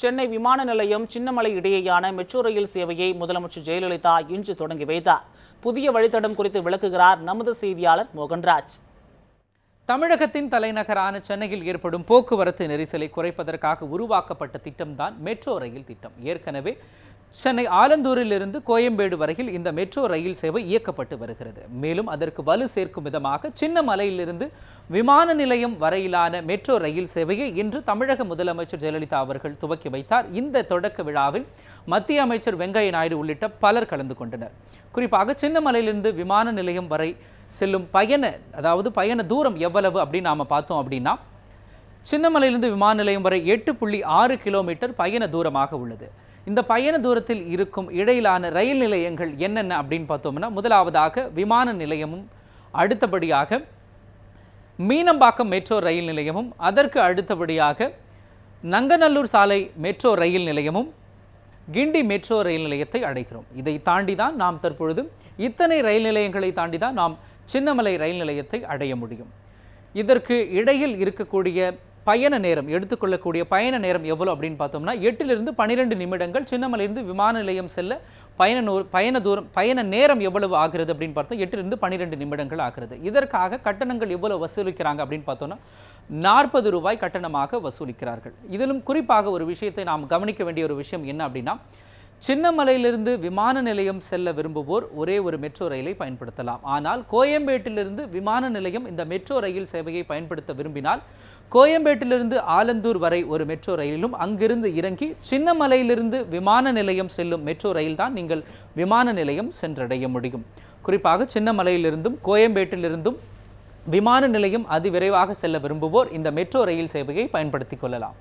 சென்னை விமான நிலையம் சின்னமலை இடையேயான மெட்ரோ ரயில் சேவையை முதலமைச்சர் ஜெயலலிதா இன்று தொடங்கி வைத்தார். புதிய வழித்தடம் குறித்து விளக்குகிறார் நமது செய்தியாளர் மோகன்ராஜ். தமிழகத்தின் தலைநகரான சென்னையில் ஏற்படும் போக்குவரத்து நெரிசலை குறைப்பதற்காக உருவாக்கப்பட்ட திட்டம்தான் மெட்ரோ ரயில் திட்டம். ஏற்கனவே சென்னை ஆலந்தூரிலிருந்து கோயம்பேடு வரையில் இந்த மெட்ரோ ரயில் சேவை இயக்கப்பட்டு வருகிறது. மேலும் அதற்கு வலு சேர்க்கும் விதமாக சின்னமலையிலிருந்து விமான நிலையம் வரையிலான மெட்ரோ ரயில் சேவையை இன்று தமிழக முதலமைச்சர் ஜெயலலிதா அவர்கள் துவக்கி வைத்தார். இந்த தொடக்க விழாவில் மத்திய அமைச்சர் வெங்கையா நாயுடு உள்ளிட்ட பலர் கலந்து கொண்டனர். குறிப்பாக சின்னமலையிலிருந்து விமான நிலையம் வரை செல்லும் பயண அதாவது பயண தூரம் எவ்வளவு அப்படின்னு நாம பார்த்தோம் அப்படின்னா சின்னமலையிலிருந்து விமான நிலையம் வரை எட்டு புள்ளி ஆறு கிலோமீட்டர் பயண தூரமாக உள்ளது. இந்த பயண தூரத்தில் இருக்கும் இடையிலான ரயில் நிலையங்கள் என்னென்ன அப்படின்னு பார்த்தோம்னா முதலாவதாக விமான நிலையமும் அடுத்தபடியாக மீனம்பாக்கம் மெட்ரோ ரயில் நிலையமும் அதற்கு அடுத்தபடியாக நங்கநல்லூர் சாலை மெட்ரோ ரயில் நிலையமும் கிண்டி மெட்ரோ ரயில் நிலையத்தை அடைகிறோம். இதை தாண்டி தான் நாம் தற்பொழுது இத்தனை ரயில் நிலையங்களை தாண்டி தான் நாம் சின்னமலை ரயில் நிலையத்தை அடைய முடியும். இதற்கு இடையில் இருக்கக்கூடிய பயண நேரம் எடுத்துக்கொள்ளக்கூடிய பயண நேரம் எவ்வளோ அப்படின்னு பார்த்தோம்னா எட்டிலிருந்து பன்னிரெண்டு நிமிடங்கள் சின்னமலையிலிருந்து விமான நிலையம் செல்ல பயண நூ- பயண தூரம் பயண நேரம் எவ்வளவு ஆகிறது அப்படின்னு பார்த்தா எட்டிலிருந்து பன்னிரெண்டு நிமிடங்கள் ஆகிறது. இதற்காக கட்டணங்கள் எவ்வளவு வசூலிக்கிறாங்க அப்படின்னு பார்த்தோம்னா நாற்பது ரூபாய் கட்டணமாக வசூலிக்கிறார்கள். இதிலும் குறிப்பாக ஒரு விஷயத்தை நாம் கவனிக்க வேண்டிய ஒரு விஷயம் என்ன அப்படின்னா சின்னமலையிலிருந்து விமான நிலையம் செல்ல விரும்புவோர் ஒரே ஒரு மெட்ரோ ரயிலை பயன்படுத்தலாம். ஆனால் கோயம்பேட்டிலிருந்து விமான நிலையம் இந்த மெட்ரோ ரயில் சேவையை பயன்படுத்த விரும்பினால் கோயம்பேட்டிலிருந்து ஆலந்தூர் வரை ஒரு மெட்ரோ ரயிலும் அங்கிருந்து இறங்கி சின்னமலையிலிருந்து விமான நிலையம் செல்லும் மெட்ரோ ரயில் தான் நீங்கள் விமான நிலையம் சென்றடைய முடியும். குறிப்பாக சின்னமலையிலிருந்தும் கோயம்பேட்டிலிருந்தும் விமான நிலையம் அதிவிரைவாக செல்ல விரும்புவோர் இந்த மெட்ரோ ரயில் சேவையை பயன்படுத்திக் கொள்ளலாம்.